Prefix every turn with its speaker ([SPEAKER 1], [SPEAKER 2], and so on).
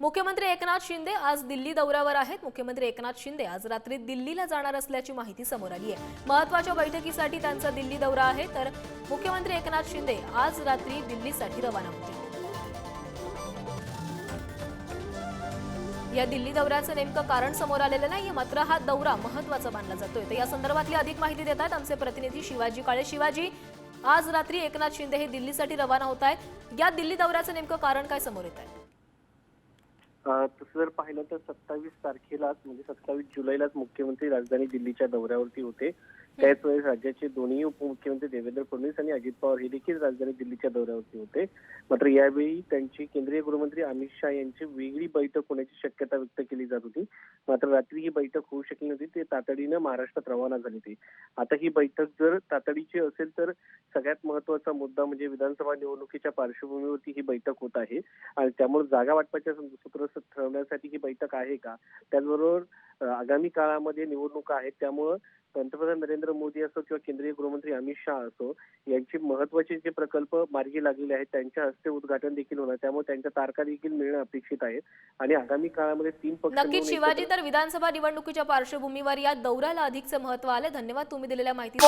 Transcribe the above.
[SPEAKER 1] मुख्यमंत्री एकनाथ शिंदे आज दिल्ली दौऱ्यावर आहेत. मुख्यमंत्री एकनाथ शिंदे आज रात्री दिल्लीला जाणार असल्याची माहिती समोर आली आहे. महत्त्वाच्या बैठकीसाठी त्यांचा दिल्ली दौरा आहे तर मुख्यमंत्री एकनाथ शिंदे आज रात्री दिल्लीसाठी रवाना होतील. या दिल्ली दौऱ्याचं नेमकं कारण समोर आलेलं नाही मात्र हा दौरा महत्त्वाचा मानला जातोय. तर या संदर्भातली अधिक माहिती देतात आमचे प्रतिनिधी शिवाजी काळे. शिवाजी आज रात्री एकनाथ शिंदे हे दिल्लीसाठी रवाना होत आहेत. या दिल्ली दौऱ्याचं नेमकं कारण काय समोर येत आहे?
[SPEAKER 2] तसं जर पाहिलं तर सत्तावीस तारखेलाच म्हणजे सत्तावीस जुलैलाच मुख्यमंत्री राजधानी दिल्लीच्या दौऱ्यावरती होते. त्याच वेळेस राज्याचे दोन्ही उपमुख्यमंत्री देवेंद्र फडणवीस आणि अजित पवार हे देखील राजधानी दिल्लीच्या दौऱ्यावरती होते. मात्र यावेळी त्यांची केंद्रीय गृहमंत्री अमित शहा यांची वेगळी बैठक होण्याची शक्यता व्यक्त केली जात होती. मात्र रात्री ही बैठक होऊ शकली नव्हती ते तातडीनं महाराष्ट्रात रवाना झाली होती. आता ही बैठक जर तातडीची असेल तर सगळ्यात महत्त्वाचा मुद्दा म्हणजे विधानसभा निवडणुकीच्या पार्श्वभूमीवरती ही बैठक होत आहे. आणि त्यामुळे जागा वाटपाच्या सूत्र ठरवण्यासाठी ही बैठक आहे का? त्याचबरोबर आगामी काळामध्ये निवडणुका आहेत त्यामुळं पंतप्रधान नरेंद्र मोदी असो किंवा केंद्रीय गृहमंत्री अमित शहा असो यांचे महत्त्वाचे जे प्रकल्प मार्गी लागलेले आहेत त्यांच्या हस्ते उद्घाटन देखील होणार त्यामुळे त्यांच्या तारखा देखील मिळणं अपेक्षित आहे. आणि आगामी काळामध्ये तीन पक्ष
[SPEAKER 1] नक्कीच शिवाजी तर विधानसभा निवडणुकीच्या पार्श्वभूमीवर या दौऱ्याला अधिकचे महत्त्व आले. धन्यवाद तुम्ही दिलेल्या माहिती